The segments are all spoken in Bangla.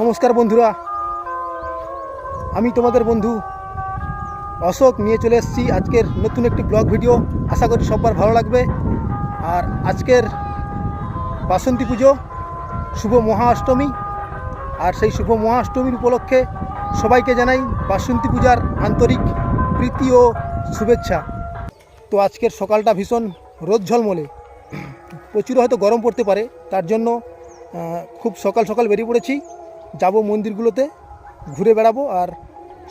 নমস্কার বন্ধুরা। আমি তোমাদের বন্ধু অশোক নিয়ে চলে এসেছি আজকের নতুন একটি ব্লগ ভিডিও। আশা করি সবার ভালো লাগবে। আর আজকের বাসন্তী পুজো, শুভ মহা অষ্টমী আর সেই শুভ মহা অষ্টমীর উপলক্ষে সবাইকে জানাই বাসন্তী পূজার আন্তরিক প্রীতি ও শুভেচ্ছা। তো আজকের সকালটা ভীষণ রোদ ঝলমলে। প্রচুর হয়তো গরম পড়তে পারে, তার জন্য খুব সকাল সকাল বেরিয়ে পড়েছি। যাব মন্দিরগুলোতে, ঘুরে বেড়াবো আর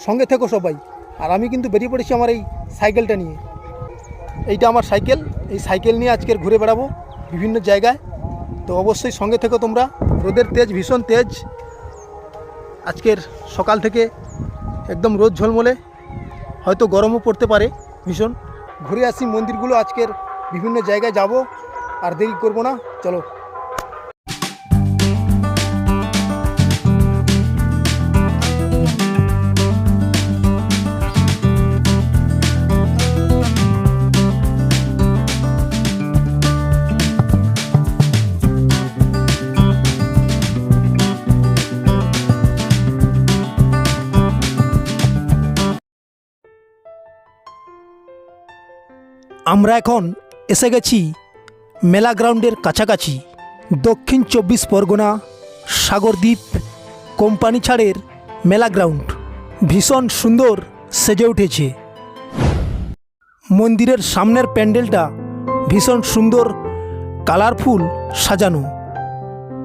সঙ্গে থেকো সবাই। আর আমি কিন্তু বেরিয়ে পড়েছি আমার এই সাইকেলটা নিয়ে। এইটা আমার সাইকেল, এই সাইকেল নিয়ে আজকের ঘুরে বেড়াবো বিভিন্ন জায়গায়। তো অবশ্যই সঙ্গে থেকো তোমরা, রোদের তেজ, ভীষণ তেজ। আজকের সকাল থেকে একদম রোদ ঝলমলে, হয়তো গরমও পড়তে পারে ভীষণ। ঘুরে আসি মন্দিরগুলো, আজকের বিভিন্ন জায়গায় যাব, আর দেরি করব না, চলো। আমরা এখন এসে গেছি মেলা গ্রাউন্ডের কাছাকাছি। দক্ষিণ চব্বিশ পরগনা সাগরদ্বীপ কোম্পানি ছাড়ের মেলা গ্রাউন্ড। ভীষণ সুন্দর সেজে উঠেছে। মন্দিরের সামনের প্যান্ডেলটা ভীষণ সুন্দর, কালারফুল সাজানো।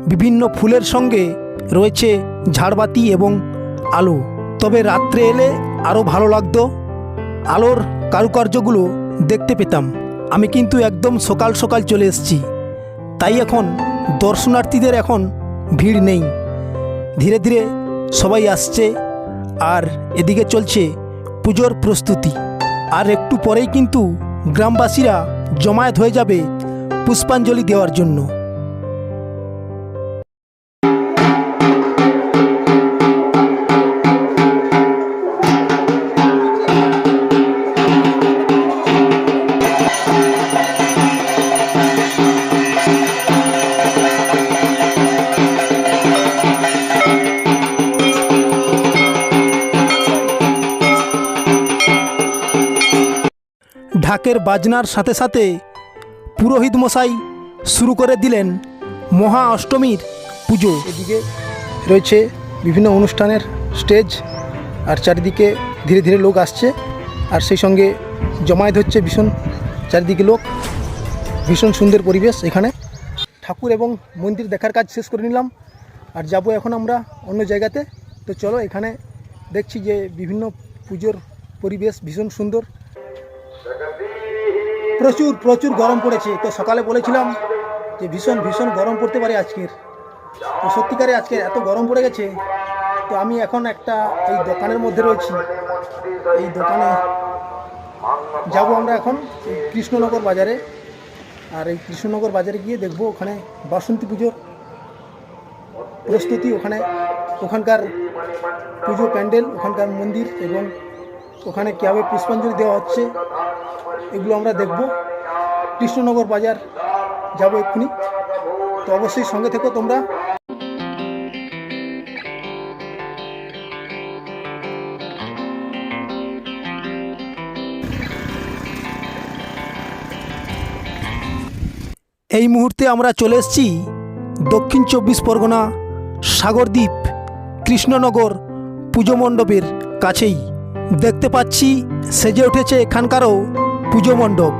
বিভিন্ন ফুলের সঙ্গে রয়েছে ঝাড়বাতি এবং আলো। তবে রাত্রে এলে আরও ভালো লাগতো। আলোর কারুকার্যগুলো দেখতে পেতাম। আমি কিন্তু একদম সকাল সকাল চলে এসেছি। তাই এখন দর্শনার্থীদের এখন ভিড় নেই। ধীরে ধীরে সবাই আসছে আর এদিকে চলছে পুজোর প্রস্তুতি। আর একটু পরেই কিন্তু গ্রামবাসীরা জমায়েত হয়ে যাবে পুষ্পাঞ্জলি দেওয়ার জন্য। ঢাকের বাজনার সাথে সাথে পুরোহিত মশাই শুরু করে দিলেন মহা অষ্টমীর পুজো। এদিকে রয়েছে বিভিন্ন অনুষ্ঠানের স্টেজ, আর চারিদিকে ধীরে ধীরে লোক আসছে, আর সেই সঙ্গে জমায়েত হচ্ছে ভীষণ চারিদিকে লোক। ভীষণ সুন্দর পরিবেশ এখানে। ঠাকুর এবং মন্দির দেখার কাজ শেষ করে নিলাম। আর যাব এখন আমরা অন্য জায়গাতে। তো চলো এখানে দেখছি যে বিভিন্ন পুজোর পরিবেশ ভীষণ সুন্দর। প্রচুর প্রচুর গরম পড়েছে। তো সকালে বলেছিলাম যে ভীষণ ভীষণ গরম পড়তে পারে আজকের। তো সত্যিকারে আজকে এত গরম পড়ে গেছে। তো আমি এখন একটা এই দোকানের মধ্যে রয়েছি। এই দোকানে যাব আমরা এখন কৃষ্ণনগর বাজারে। আর এই কৃষ্ণনগর বাজারে গিয়ে দেখব ওখানে বাসন্তী পুজোর প্রস্তুতি, ওখানে ওখানকার পুজো প্যান্ডেল, ওখানকার মন্দির এবং ওখানে কীভাবে পুষ্পাঞ্জলি দেওয়া হচ্ছে, এগুলো আমরা দেখব। কৃষ্ণনগর বাজার যাব এক্ষুনি। তো অবশ্যই সঙ্গে থেকো তোমরা। এই মুহূর্তে আমরা চলে এসেছি দক্ষিণ চব্বিশ পরগনা সাগরদ্বীপ কৃষ্ণনগর পুজো মণ্ডপের কাছেই। দেখতে পাচ্ছি, সেজে উঠেছে এখানকারও পুজো মণ্ডপ।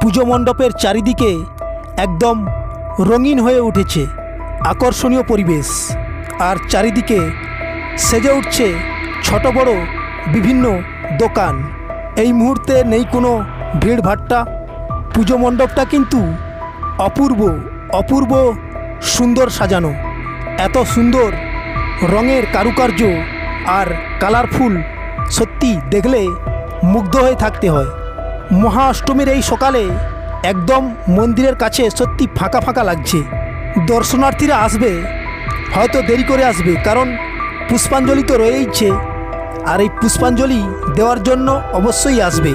পুজো মণ্ডপের চারিদিকে একদম রঙিন হয়ে উঠেছে আকর্ষণীয় পরিবেশ। আর চারিদিকে সেজে উঠছে ছোট বড় বিভিন্ন দোকান। এই মুহূর্তে নেই কোনো ভিড়ভাট্টা। পুজো মণ্ডপটা কিন্তু অপূর্ব অপূর্ব সুন্দর সাজানো। এত সুন্দর রঙের কারুকার্য আর কালারফুল সত্যি দেখলে মুগ্ধ হয়ে থাকতে হয়। মহা অষ্টমীর এই সকালে একদম মন্দিরের কাছে সত্যি ফাঁকা ফাঁকা লাগছে। দর্শনার্থীরা আসবে, হয়তো দেরি করে আসবে, কারণ পুষ্পাঞ্জলি তো রয়েইছে। আর এই পুষ্পাঞ্জলি দেওয়ার জন্য অবশ্যই আসবে।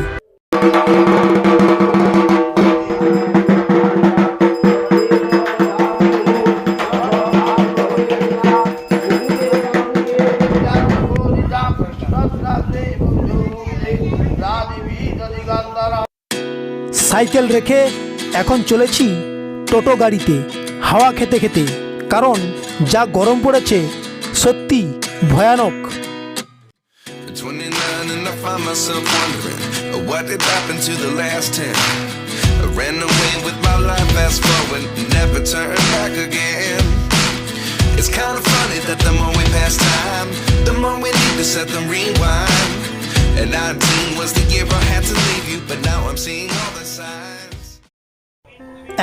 সাইকেল রেখে এখন চলেছি টোটো গাড়িতে, হাওয়া খেতে খেতে। কারণ যা গরম পড়েছে সত্যি ভয়ানক। Find myself wondering uh, what did happen to the last 10. I ran away with my life, fast forward, never turn back again. It's kind of funny that the more we pass time, the more we need to set them rewind. And 19 was the year I had to leave you, but now I'm seeing all the signs.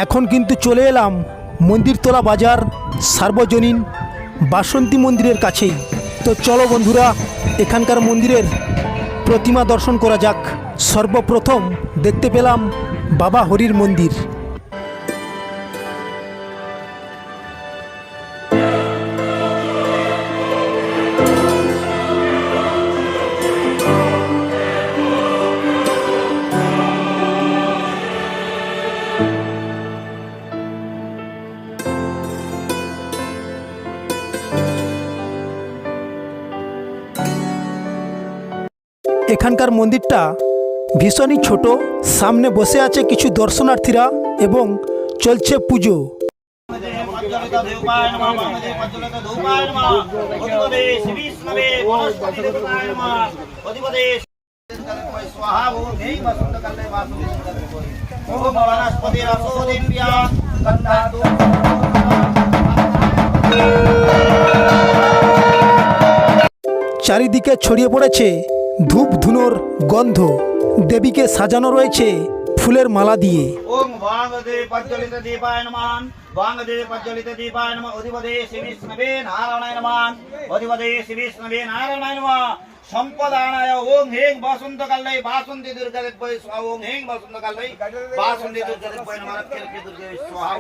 এখন কিন্তু চলে এলাম মন্দিরতলা বাজার সার্বজনীন বাসন্তী মন্দিরের কাছেই তো চলো বন্ধুরা এখানকার মন্দিরের প্রতিমা দর্শন করা যাক। সর্বপ্রথম দেখতে পেলাম বাবা হরির মন্দির। এখানকার মন্দিরটা ভীষণই ছোট। সামনে বসে আছে কিছু দর্শনার্থীরা এবং চলছে পুজো। চারিদিকে ছড়িয়ে পড়েছে ধূপ ধুনোর গন্ধ দেবীকে সাজানো রয়েছে ফুলের মালা দিয়ে। ওম নমঃ। অধিপদে নারায়ণায় অধিপদে নারায়ণায় নমঃ। সম্পদানায় ওম হেং বসন্ত কালে বাসন্তী দুর্গা দেবয় স্বাহা। ওম হেং বসন্ত কালে বাসন্তী দুর্গা দেবয় নমঃ। খেলকে দুর্গা স্বাহা।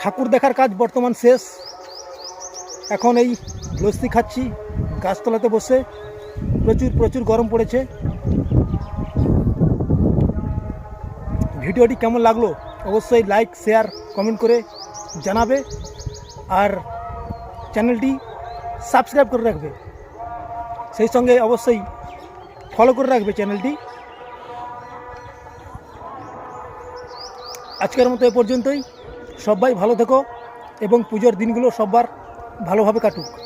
ঠাকুর দেখার কাজ বর্তমান শেষ। এখন এই লস্যি খাচ্ছি, গাছতলাতে বসে। প্রচুর প্রচুর গরম পড়েছে। ভিডিওটি কেমন লাগল অবশ্যই লাইক, শেয়ার, কমেন্ট করে জানাবে। আর চ্যানেলটি সাবস্ক্রাইব করে রাখবে। সেই সঙ্গে অবশ্যই ফলো করে রাখবে চ্যানেলটি। আজকের মতো এ পর্যন্তই। সবাই ভালো থেকো এবং পুজোর দিনগুলো সবার ভালোভাবে কাটুক।